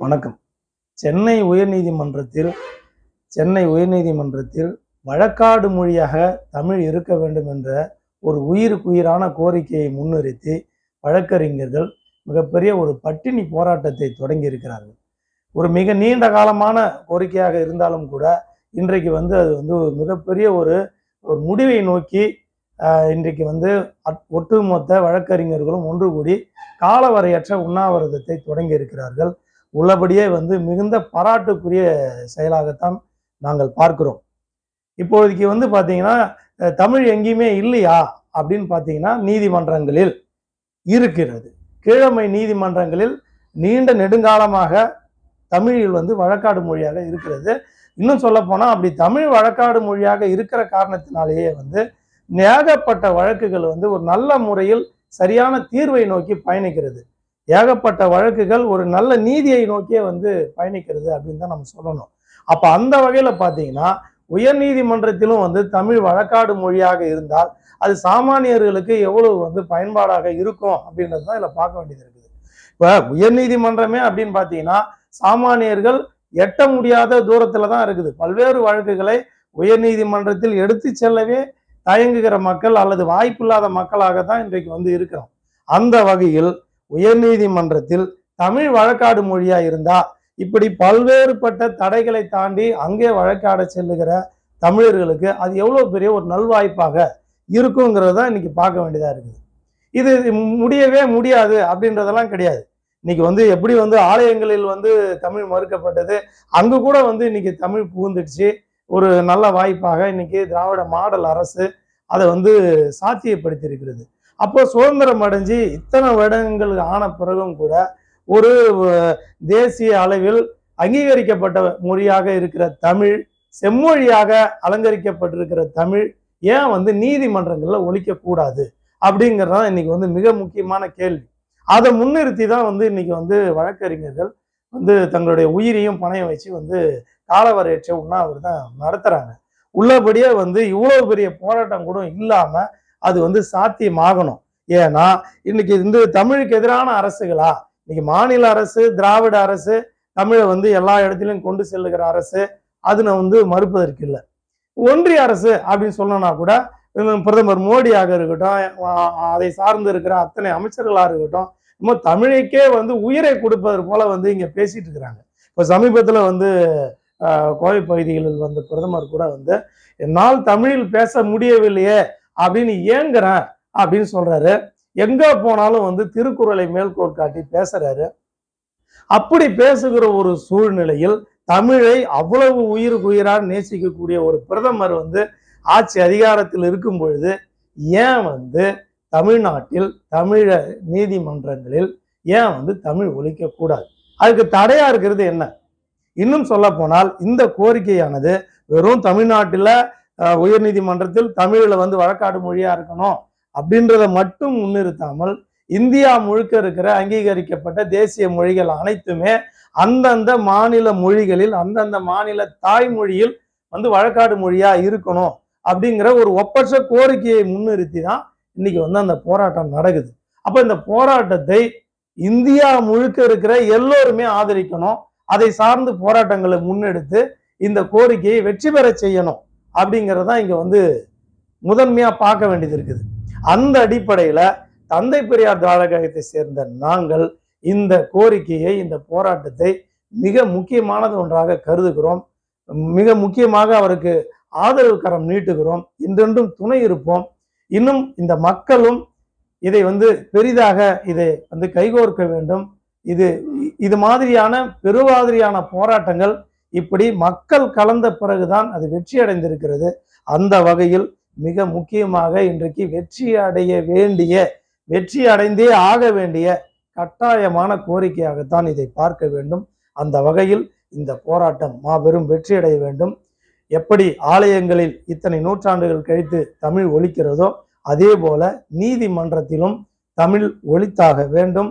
வணக்கம். சென்னை உயர்நீதிமன்றத்தில் சென்னை உயர்நீதிமன்றத்தில் வழக்காடு மொழியாக தமிழ் இருக்க வேண்டும் என்ற ஒரு உயிருக்குயிரான கோரிக்கையை முன்னிறுத்தி வழக்கறிஞர்கள் மிகப்பெரிய ஒரு பட்டினி போராட்டத்தை தொடங்கி இருக்கிறார்கள் ஒரு மிக நீண்ட காலமான கோரிக்கையாக இருந்தாலும் கூட இன்றைக்கு வந்து அது வந்து ஒரு மிகப்பெரிய ஒரு ஒரு முடிவை நோக்கி இன்றைக்கு வந்து ஒட்டுமொத்த வழக்கறிஞர்களும் ஒன்று கூடி காலவரையற்ற உண்ணாவிரதத்தை தொடங்கி இருக்கிறார்கள் உள்ளபடியே வந்து மிகுந்த பாராட்டுக்குரிய செயலாகத்தான் நாங்கள் பார்க்கிறோம். இப்போதைக்கு வந்து பார்த்தீங்கன்னா தமிழ் எங்கேயுமே இல்லையா? அப்படின்னு பார்த்தீங்கன்னா நீதிமன்றங்களில் இருக்கிறது. கீழமை நீதிமன்றங்களில் நீண்ட நெடுங்காலமாக தமிழில் வந்து வழக்காடு மொழியாக இருக்கிறது. இன்னும் சொல்லப்போனால் அப்படி தமிழ் வழக்காடு மொழியாக இருக்கிற காரணத்தினாலேயே வந்து ஏகப்பட்ட வழக்குகள் வந்து ஒரு நல்ல முறையில் சரியான தீர்வை நோக்கி பயணிக்கிறது. ஏகப்பட்ட வழக்குகள் ஒரு நல்ல நீதியை நோக்கியே வந்து பயணிக்கிறது அப்படின்னு தான் நம்ம சொல்லணும். அப்போ அந்த வகையில் பார்த்தீங்கன்னா உயர் நீதிமன்றத்திலும் வந்து தமிழ் வழக்காடு மொழியாக இருந்தால் அது சாமானியர்களுக்கு எவ்வளவு வந்து பயன்பாடாக இருக்கும் அப்படின்றது தான் இதில் பார்க்க வேண்டியது இருக்குது. இப்போ உயர் நீதிமன்றமே அப்படின்னு பார்த்தீங்கன்னா சாமானியர்கள் எட்ட முடியாத தூரத்தில் தான் இருக்குது. பல்வேறு வழக்குகளை உயர் நீதிமன்றத்தில் எடுத்து செல்லவே தயங்குகிற மக்கள் அல்லது வாய்ப்பில்லாத மக்களாக தான் இன்றைக்கு வந்து இருக்கிறோம். அந்த வகையில் உயர்நீதிமன்றத்தில் தமிழ் வழக்காடு மொழியா இருந்தா இப்படி பல்வேறுபட்ட தடைகளை தாண்டி அங்கே வழக்காட செல்லுகிற தமிழர்களுக்கு அது எவ்வளோ பெரிய ஒரு நல்வாய்ப்பாக இருக்குங்கிறது தான் இன்னைக்கு பார்க்க வேண்டியதாக இருக்குது. இது முடியவே முடியாது அப்படின்றதெல்லாம் கிடையாது. இன்னைக்கு வந்து எப்படி வந்து ஆலயங்களில் வந்து தமிழ் மறுக்கப்பட்டது அங்கே கூட வந்து இன்னைக்கு தமிழ் புகுந்துடுச்சு. ஒரு நல்ல வாய்ப்பாக இன்னைக்கு திராவிட மாடல் அரசு அதை வந்து சாத்தியப்படுத்தி இருக்கிறது அப்போ சுதந்திரம் அடைஞ்சு இத்தனை வருடங்கள் ஆன பிறகும் கூட ஒரு தேசிய அளவில் அங்கீகரிக்கப்பட்ட மொழியாக இருக்கிற தமிழ் செம்மொழியாக அலங்கரிக்கப்பட்டிருக்கிற தமிழ் ஏன் வந்து நீதிமன்றங்களில் ஒழிக்கக்கூடாது அப்படிங்கிறது இன்னைக்கு வந்து மிக முக்கியமான கேள்வி. அதை முன்னிறுத்தி தான் வந்து இன்னைக்கு வந்து வழக்கறிஞர்கள் வந்து தங்களுடைய உயிரையும் பணையம் வச்சு வந்து காலவரையற்ற உண்ணாவிரதம் நடத்துறாங்க. உள்ளபடியே வந்து இவ்வளவு பெரிய போராட்டம் கூட இல்லாமல் அது வந்து சாத்தியமாகணும். ஏன்னா இன்னைக்கு இந்த தமிழுக்கு எதிரான அரசுகளா? இன்னைக்கு மாநில அரசு திராவிட அரசு தமிழை வந்து எல்லா இடத்துலையும் கொண்டு செல்லுகிற அரசு அதுல வந்து மறுப்பதற்கு இல்லை. ஒன்றிய அரசு அப்படின்னு சொல்லணும்னா கூட பிரதமர் மோடியாக இருக்கட்டும் அதை சார்ந்து இருக்கிற அத்தனை அமைச்சர்களாக இருக்கட்டும் நம்ம தமிழுக்கே வந்து உயிரை கொடுப்பது போல வந்து இங்கே பேசிட்டு இருக்கிறாங்க. இப்போ சமீபத்தில் வந்து கோவை பகுதிகளில் வந்த பிரதமர் கூட வந்து என்னால் தமிழில் பேச முடியவில்லையே அப்படின்னு ஏங்குறேன் அப்படின்னு சொல்றாரு. எங்க போனாலும் வந்து திருக்குறளை மேற்கோள் காட்டி பேசுறாரு. அப்படி பேசுகிற ஒரு சூழ்நிலையில் தமிழை அவ்வளவு உயிருக்கு உயிராக நேசிக்கக்கூடிய ஒரு பிரதமர் வந்து ஆட்சி அதிகாரத்தில் இருக்கும் பொழுது ஏன் வந்து தமிழ்நாட்டில் தமிழ நீதிமன்றங்களில் ஏன் வந்து தமிழ் ஒழிக்கக்கூடாது அதுக்கு தடையா இருக்கிறது என்ன? இன்னும் சொல்ல போனால் இந்த கோரிக்கையானது வெறும் தமிழ்நாட்டில் உயர்நீதிமன்றத்தில் தமிழில் வந்து வழக்காடு மொழியாக இருக்கணும் அப்படின்றத மட்டும் முன்னிறுத்தாமல் இந்தியா முழுக்க இருக்கிற அங்கீகரிக்கப்பட்ட தேசிய மொழிகள் அனைத்துமே அந்தந்த மாநில மொழிகளில் அந்தந்த மாநில தாய்மொழியில் வந்து வழக்காடு மொழியா இருக்கணும் அப்படிங்கிற ஒரு ஒப்பற்ற கோரிக்கையை முன்னிறுத்தி தான் இன்னைக்கு வந்து அந்த போராட்டம் நடக்குது. அப்போ இந்த போராட்டத்தை இந்தியா முழுக்க இருக்கிற எல்லோருமே ஆதரிக்கணும். அதை சார்ந்து போராட்டங்களை முன்னெடுத்து இந்த கோரிக்கையை வெற்றி பெற செய்யணும். அப்படிங்கிறது தான் இங்கே வந்து முதன்மையாக பார்க்க வேண்டியது இருக்குது. அந்த அடிப்படையில் தந்தை பெரியார் திராவிட சேர்ந்த நாங்கள் இந்த கோரிக்கையை இந்த போராட்டத்தை மிக முக்கியமானது ஒன்றாக கருதுகிறோம். மிக முக்கியமாக அவருக்கு ஆதரவு கரம் நீட்டுகிறோம். இன்றென்றும் துணை இருப்போம். இன்னும் இந்த மக்களும் இதை வந்து பெரிதாக இதை வந்து கைகோர்க்க வேண்டும். இது இது மாதிரியான பெருமாதிரியான போராட்டங்கள் இப்படி மக்கள் கலந்த பிறகுதான் அது வெற்றி அடைந்திருக்கிறது. அந்த வகையில் மிக முக்கியமாக இன்றைக்கு வெற்றி அடைய வேண்டிய வெற்றி அடைந்தே ஆக வேண்டிய கட்டாயமான கோரிக்கையாகத்தான் இதை பார்க்க வேண்டும். அந்த வகையில் இந்த போராட்டம் மாபெரும் வெற்றி அடைய வேண்டும். எப்படி ஆலயங்களில் இத்தனை நூற்றாண்டுகள் கழித்து தமிழ் ஒழிக்கிறதோ அதே போல நீதிமன்றத்திலும் தமிழ் ஒழித்தாக வேண்டும்.